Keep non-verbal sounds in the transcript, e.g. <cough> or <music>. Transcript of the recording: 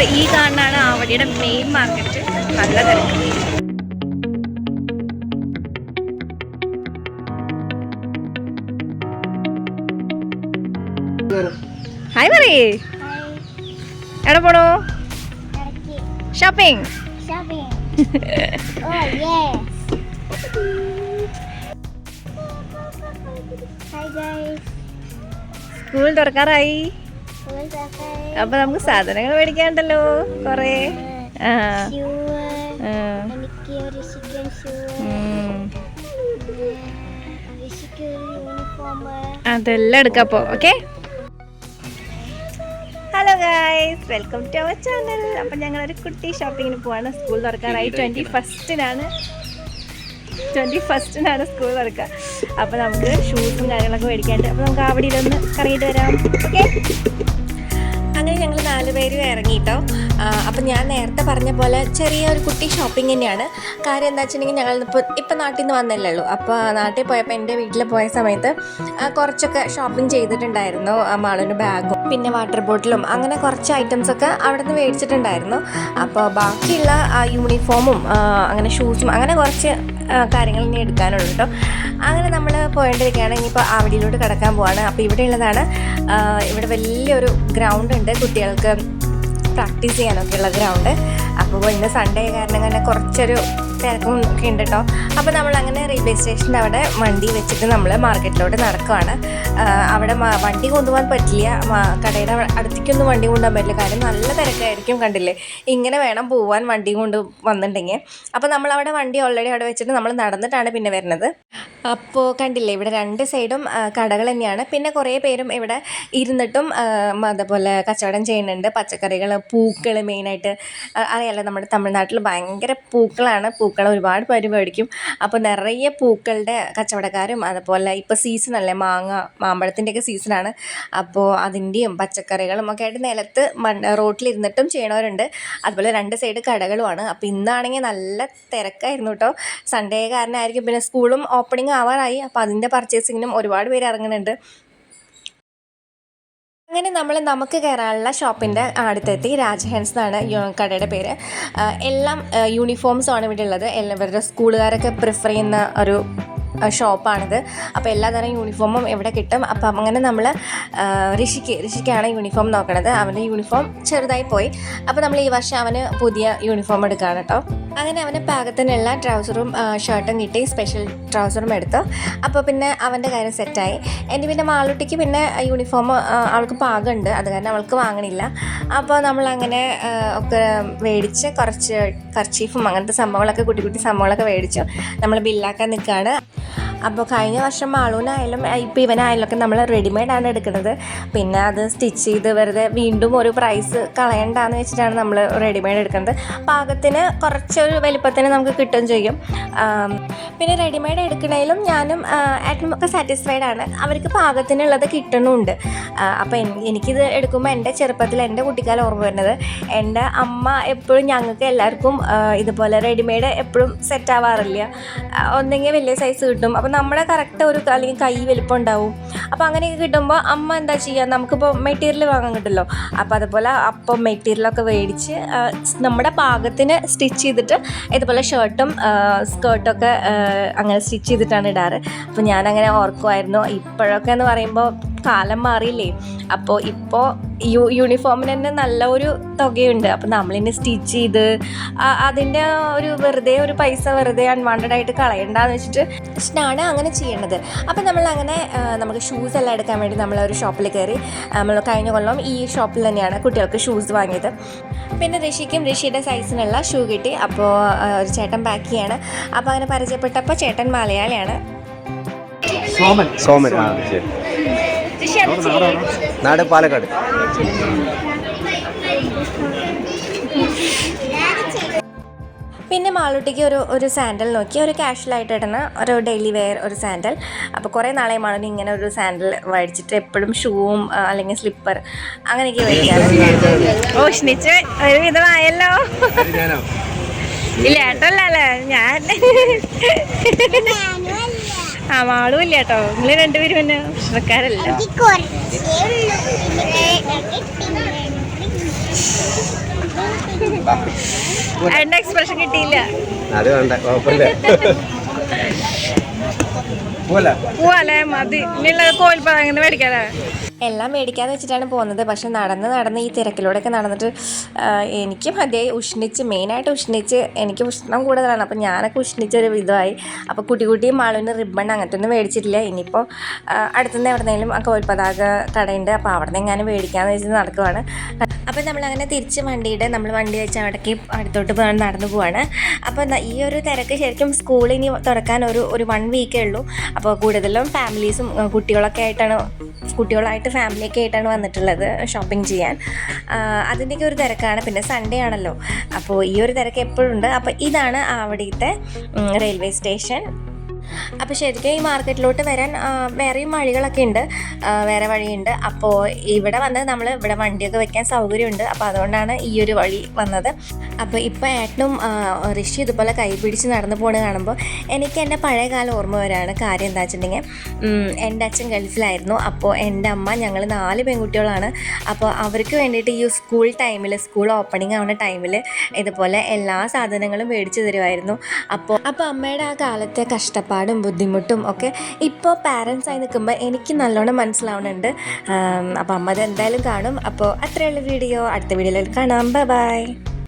അപ്പോൾ ഈ കാണുന്നതാണ് ആവടിയുടെ മെയിൻ മാർക്കറ്റ് നല്ല തിരക്ക്. ഹായ് പറയേ എവിടെ പോണോ? ഷോപ്പിംഗ്. സ്കൂൾ തുറക്കാറായി? അപ്പൊ നമുക്ക് സാധനങ്ങൾ മേടിക്കാണ്ടല്ലോ കൊറേ. ആ. അതെല്ലാം എടുക്കപ്പോ okay? Hello guys welcome to our channel അപ്പം ഞങ്ങൾ ഒരു കുട്ടി ഷോപ്പിങ്ങിന് പോവാണ്. സ്കൂൾ തുറക്കാറായി. ട്വന്റി ഫസ്റ്റിനാണ് ട്വന്റി ഫസ്റ്റിനാണ് സ്കൂൾ തുറക്കുക അപ്പോൾ നമുക്ക് ഷൂസും കാര്യങ്ങളൊക്കെ മേടിക്കാണ്ട്. അപ്പോൾ നമുക്ക് അവിടെയിലൊന്ന് കറങ്ങിയിട്ട് വരാം. ഓക്കെ? അങ്ങനെ ഞങ്ങൾ നാല് പേരും ഇറങ്ങിയിട്ടോ അപ്പം ഞാൻ നേരത്തെ പറഞ്ഞ പോലെ ചെറിയ ഒരു കുട്ടി ഷോപ്പിംഗ് തന്നെയാണ്. കാര്യം എന്താ വെച്ചിട്ടുണ്ടെങ്കിൽ ഞങ്ങൾ ഇപ്പോൾ ഇപ്പം നാട്ടിൽ നിന്ന് വന്നല്ലേ ഉള്ളൂ അപ്പോൾ നാട്ടിൽ പോയപ്പോൾ എന്റെ വീട്ടിൽ പോയ സമയത്ത് കുറച്ചൊക്കെ ഷോപ്പിംഗ് ചെയ്തിട്ടുണ്ടായിരുന്നു. ആ, മാളൊരു ബാഗും പിന്നെ വാട്ടർ ബോട്ടിലും അങ്ങനെ കുറച്ച് ഐറ്റംസ് ഒക്കെ അവിടെ നിന്ന് മേടിച്ചിട്ടുണ്ടായിരുന്നു. അപ്പോൾ ബാക്കിയുള്ള യൂണിഫോമും അങ്ങനെ ഷൂസും അങ്ങനെ കുറച്ച് കാര്യങ്ങൾ ഇനി എടുക്കാനുള്ളൂ കേട്ടോ. അങ്ങനെ നമ്മൾ പോയിട്ടിരിക്കുകയാണ് ഇനിയിപ്പോൾ ആവടിയിലോട്ട് കിടക്കാൻ പോവാണ്. അപ്പോൾ ഇവിടെ ഉള്ളതാണ് ഇവിടെ വലിയൊരു ഗ്രൗണ്ട് ഉണ്ട്. കുട്ടികൾക്ക് പ്രാക്ടീസ് ചെയ്യാനൊക്കെ ഉള്ള ഗ്രൗണ്ട് അപ്പോൾ ഇന്ന് സൺഡേ കാരണം തന്നെ കുറച്ചൊരു തിരക്കും ഒക്കെ ഉണ്ട് കേട്ടോ അപ്പോൾ നമ്മൾ അങ്ങനെ റെയിൽവേ സ്റ്റേഷന്റെ അവിടെ വണ്ടി വെച്ചിട്ട് നമ്മൾ മാർക്കറ്റിലോട്ട് നടക്കുവാണ്. അവിടെ വണ്ടി കൊണ്ടുപോകാൻ പറ്റില്ല. കടയുടെ അടുത്തേക്കൊന്നും വണ്ടി കൊണ്ടുപോകാൻ പറ്റില്ല. കാര്യം നല്ല തിരക്കായിരിക്കും കണ്ടില്ലേ? ഇങ്ങനെ വേണം പോവാൻ വണ്ടി കൊണ്ട് വന്നിട്ടുണ്ടെങ്കിൽ. അപ്പോൾ നമ്മൾ അവിടെ വണ്ടി ഓൾറെഡി അവിടെ വെച്ചിട്ട് നമ്മൾ നടന്നിട്ടാണ് പിന്നെ വരുന്നത്. അപ്പോൾ കണ്ടില്ലേ? ഇവിടെ രണ്ട് സൈഡും കടകൾ തന്നെയാണ്. പിന്നെ കുറേ പേരും ഇവിടെ ഇരുന്നിട്ടും അതേപോലെ കച്ചവടം ചെയ്യുന്നുണ്ട്. പച്ചക്കറികൾ പൂക്കൾ മെയിനായിട്ട് അറിയാലോ നമ്മുടെ തമിഴ്നാട്ടിൽ ഭയങ്കര പൂക്കളാണ്. പൂക്കൾ ഒരുപാട് പേര് മേടിക്കും. അപ്പോൾ നിറയെ പൂക്കളുടെ കച്ചവടക്കാരും അതുപോലെ ഇപ്പോൾ സീസൺ അല്ലേ? മാങ്ങ മാമ്പഴത്തിന്റെയൊക്കെ സീസണാണ് അപ്പോൾ അതിന്റെയും പച്ചക്കറികളും ഒക്കെ ആയിട്ട് നിലത്ത് മണ്ണ് റോട്ടിലിരുന്നിട്ടും ചെയ്യണവരുണ്ട്. അതുപോലെ രണ്ട് സൈഡ് കടകളുമാണ് അപ്പോൾ ഇന്നാണെങ്കിൽ നല്ല തിരക്കായിരുന്നു കേട്ടോ സൺഡേ കാരണമായിരിക്കും പിന്നെ സ്കൂളും ഓപ്പണിംഗ് ആവാറായി അപ്പോൾ അതിന്റെ പർച്ചേസിങ്ങിനും ഒരുപാട് പേര് ഇറങ്ങുന്നുണ്ട്. അങ്ങനെ നമ്മൾ നമുക്ക് കയറാനുള്ള ഷോപ്പിന്റെ അടുത്തെത്തി. രാജഹൻസ് എന്നാണ് കടയുടെ പേര്. എല്ലാം യൂണിഫോംസും ആണ് ഇവിടെ ഉള്ളത്. എല്ലാവരുടെ സ്കൂളുകാരൊക്കെ പ്രിഫർ ചെയ്യുന്ന ഒരു ഷോപ്പാണിത്. അപ്പോൾ എല്ലാതരം യൂണിഫോമും ഇവിടെ കിട്ടും. അപ്പം അങ്ങനെ നമ്മൾ ഋഷിക്ക് ഋഷിക്കാണ് യൂണിഫോം നോക്കണത്. അവന്റെ യൂണിഫോം ചെറുതായി പോയി. അപ്പോൾ നമ്മൾ ഈ വർഷം അവന് പുതിയ യൂണിഫോം എടുക്കുകയാണ് കേട്ടോ. അങ്ങനെ അവന് പാകത്തിനുള്ള ട്രൗസറും ഷർട്ടും കിട്ടി. സ്പെഷ്യൽ ട്രൗസറും എടുത്തു. അപ്പോൾ പിന്നെ അവന്റെ കാര്യം സെറ്റായി. എന്റെ പിന്നെ മാളുട്ടിക്ക് പിന്നെ യൂണിഫോം അവൾക്ക് പാകമുണ്ട്. അത് കാരണം അവൾക്ക് വാങ്ങണില്ല. അപ്പോൾ നമ്മളങ്ങനെ ഒക്കെ മേടിച്ച് കുറച്ച് കർച്ചീഫും അങ്ങനത്തെ സംഭവങ്ങളൊക്കെ കുട്ടി കുട്ടി സംഭവങ്ങളൊക്കെ മേടിച്ചു. നമ്മൾ ബില്ലാക്കാൻ നിൽക്കുകയാണ് അപ്പോൾ കഴിഞ്ഞ വർഷം മാളൂനായാലും ഇപ്പോൾ ഇവനായാലും ഒക്കെ നമ്മൾ റെഡിമെയ്ഡാണ് എടുക്കുന്നത്. പിന്നെ അത് സ്റ്റിച്ച് ചെയ്ത് വെറുതെ വീണ്ടും ഒരു പ്രൈസ് കളയണ്ടെന്ന് വെച്ചിട്ടാണ് നമ്മൾ റെഡിമെയ്ഡ് എടുക്കുന്നത്. പാകത്തിന് കുറച്ചൊരു വലിപ്പത്തിന് നമുക്ക് കിട്ടുകയും ചെയ്യും. പിന്നെ റെഡിമെയ്ഡ് എടുക്കണേലും ഞാനും ആ, ഏട്ടനും ഒക്കെ സാറ്റിസ്ഫൈഡ് ആണ്. അവർക്ക് പാകത്തിനുള്ളത് കിട്ടണമുണ്ട് അപ്പോൾ എനിക്കിത് എടുക്കുമ്പോൾ എന്റെ ചെറുപ്പത്തിൽ എന്റെ കുട്ടിക്കാലം ഓർമ്മ വരുന്നത്. എന്റെ അമ്മ എപ്പോഴും ഞങ്ങൾക്ക് എല്ലാവർക്കും ഇതുപോലെ റെഡിമെയ്ഡ് എപ്പോഴും സെറ്റ് ആവാറില്ല. ഒന്നെങ്കിൽ വലിയ സൈസ് കിട്ടും. അപ്പോൾ നമ്മുടെ കറക്റ്റ് ഒരു അല്ലെങ്കിൽ കൈ വലിപ്പം ഉണ്ടാവും. അപ്പോൾ അങ്ങനെയൊക്കെ കിട്ടുമ്പോൾ അമ്മ എന്താ ചെയ്യുക നമുക്കിപ്പോൾ മെറ്റീരിയൽ വാങ്ങാൻ കിട്ടുമല്ലോ. അപ്പോൾ അതുപോലെ അപ്പം മെറ്റീരിയലൊക്കെ മേടിച്ച് നമ്മുടെ പാകത്തിന് സ്റ്റിച്ച് ചെയ്തിട്ട് ഇതുപോലെ ഷർട്ടും സ്കേർട്ടൊക്കെ അങ്ങനെ സ്റ്റിച്ച് ചെയ്തിട്ടാണ് ഇടാറ്. അപ്പോൾ ഞാനങ്ങനെ ഓർക്കുമായിരുന്നു ഇപ്പോഴൊക്കെ എന്ന് പറയുമ്പോൾ കാലം മാറിയില്ലേ? അപ്പോൾ ഇപ്പോൾ യു യൂണിഫോമിന് തന്നെ നല്ല ഒരു തുകയുണ്ട്. അപ്പോൾ നമ്മളിനെ സ്റ്റിച്ച് ചെയ്ത് അതിന്റെ ഒരു വെറുതെ ഒരു പൈസ വെറുതെ അൺവാണ്ടഡ് ആയിട്ട് കളയണ്ടെന്ന് വെച്ചിട്ട് വെച്ചിട്ടാണ് അങ്ങനെ ചെയ്യേണ്ടത് അപ്പോൾ നമ്മൾ അങ്ങനെ നമുക്ക് ഷൂസ് എല്ലാം എടുക്കാൻ വേണ്ടി നമ്മൾ ഒരു ഷോപ്പിൽ കയറി നമ്മൾ കഴിഞ്ഞ കൊല്ലം ഈ ഷോപ്പിൽ തന്നെയാണ് കുട്ടികൾക്ക് ഷൂസ് വാങ്ങിയത്. പിന്നെ ഋഷിക്കും ഋഷിയുടെ സൈസിനുള്ള ഷൂ കിട്ടി. അപ്പോൾ ഒരു ചേട്ടൻ പാക്ക് ചെയ്യാണ്. അപ്പോൾ അങ്ങനെ പരിചയപ്പെട്ടപ്പോൾ ചേട്ടൻ മലയാളിയാണ്. സോമൻ. സോമൻ. ആ ശരി. നാട് പാലക്കാട്. പിന്നെ മാളൂട്ടിക്ക് ഒരു ഒരു സാൻഡൽ നോക്കി. ഒരു കാഷ്വലായിട്ട് ഇടുന്ന ഒരു ഡെയിലി വെയർ ഒരു സാൻഡൽ. അപ്പോൾ കുറേ നാളെ മാളൂന് ഇങ്ങനെ ഒരു സാൻഡൽ മേടിച്ചിട്ട് എപ്പോഴും ഷൂവും അല്ലെങ്കിൽ സ്ലിപ്പർ അങ്ങനെയൊക്കെ മേടിക്കാറ്. ഓ സ്നിച്ച് ഒരു വിധമായല്ലോ ഇല്ല ഏട്ടല്ലേ ഞാൻ. ആ മാളും ഇല്ല കേട്ടോ നിങ്ങൾ രണ്ടുപേരും പിന്നെ പ്രശ്നക്കാരല്ല എന്റെ എക്സ്പ്രഷൻ കിട്ടിയില്ല. അത് വേണ്ട കുഴപ്പമില്ല. <laughs> മതി. ഇനിയുള്ള കോൽപ്പഴങ്ങനെ മേടിക്കാല്ലേ എല്ലാം മേടിക്കാന്ന് വെച്ചിട്ടാണ് പോകുന്നത്. പക്ഷെ നടന്ന് നടന്ന് ഈ തിരക്കിലൂടെയൊക്കെ നടന്നിട്ട് എനിക്കും മതിയായി ഉഷ്ണിച്ച് മെയിനായിട്ട് ഉഷ്ണിച്ച് എനിക്ക് ഉഷ്ണം കൂടുതലാണ്. അപ്പോൾ ഞാനൊക്കെ ഉഷ്ണിച്ചൊരു വിധമായി അപ്പോൾ കുട്ടി കുട്ടിയും മാളുവിന് റിബൺ അങ്ങനത്തെ ഒന്നും മേടിച്ചിട്ടില്ല. ഇനിയിപ്പോൾ അടുത്തുനിന്ന് എവിടെന്നെങ്കിലും ആ കോൽപ്പതാക കടയുണ്ട്. അപ്പോൾ അവിടെ നിന്ന് എങ്ങാനും മേടിക്കാമെന്ന് വെച്ചിട്ട് നടക്കുവാണ്. അപ്പോൾ നമ്മളങ്ങനെ തിരിച്ച് വണ്ടിയുടെ നമ്മൾ വണ്ടി വെച്ച് അവിടേക്ക് അടുത്തോട്ട് പോകാൻ നടന്നു പോവാണ്. അപ്പോൾ ഈ ഒരു തിരക്ക് ശരിക്കും സ്കൂൾ ഇനി തുറക്കാൻ ഒരു ഒരു വൺ വീക്കേ ഉള്ളൂ. അപ്പോൾ കൂടുതലും ഫാമിലീസും കുട്ടികളൊക്കെ ആയിട്ടാണ് കുട്ടികളായിട്ട് ഫാമിലിയൊക്കെ ആയിട്ടാണ് വന്നിട്ടുള്ളത് ഷോപ്പിംഗ് ചെയ്യാൻ. അതിന്റെയൊക്കെ ഒരു തിരക്കാണ്. പിന്നെ സൺഡേ ആണല്ലോ. അപ്പോൾ ഈ ഒരു തിരക്ക് എപ്പോഴും ഉണ്ട്. അപ്പോൾ ഇതാണ് അവിടുത്തെ റെയിൽവേ സ്റ്റേഷൻ അപ്പോൾ ശരിക്കും ഈ മാർക്കറ്റിലോട്ട് വരാൻ വേറെയും വഴികളൊക്കെ ഉണ്ട്. വേറെ വഴിയുണ്ട്. അപ്പോൾ ഇവിടെ വന്ന് നമ്മൾ ഇവിടെ വണ്ടിയൊക്കെ വെക്കാൻ സൗകര്യമുണ്ട്. അപ്പോൾ അതുകൊണ്ടാണ് ഈ ഒരു വഴി വന്നത്. അപ്പോൾ ഇപ്പോൾ ഏട്ടനും ഋഷി ഇതുപോലെ കൈ പിടിച്ച് നടന്നു പോണ കാണുമ്പോൾ എനിക്ക് എന്റെ പഴയകാല ഓർമ്മ വരാണ് കാര്യം എന്താ വെച്ചിട്ടുണ്ടെങ്കിൽ എന്റെ അച്ഛൻ ഗൾഫിലായിരുന്നു. അപ്പോൾ എന്റെ അമ്മ ഞങ്ങൾ നാല് പെൺകുട്ടികളാണ്. അപ്പോൾ അവർക്ക് വേണ്ടിയിട്ട് ഈ സ്കൂൾ ടൈമിൽ സ്കൂൾ ഓപ്പണിംഗ് ആവുന്ന ടൈമിൽ ഇതുപോലെ എല്ലാ സാധനങ്ങളും മേടിച്ചു തരുമായിരുന്നു അപ്പോൾ അപ്പോൾ അമ്മയുടെ ആ കാലത്തെ കഷ്ടപ്പാടും ബുദ്ധിമുട്ടും ഒക്കെ ഇപ്പോൾ പാരൻസ് ആയി നിൽക്കുമ്പോൾ എനിക്ക് നല്ലോണം മനസ്സിലാവുന്നുണ്ട്. അപ്പോൾ അമ്മ അത് എന്തായാലും കാണും. അപ്പോൾ അത്രയുള്ള വീഡിയോ അടുത്ത വീഡിയോയിൽ കാണാം. ബൈ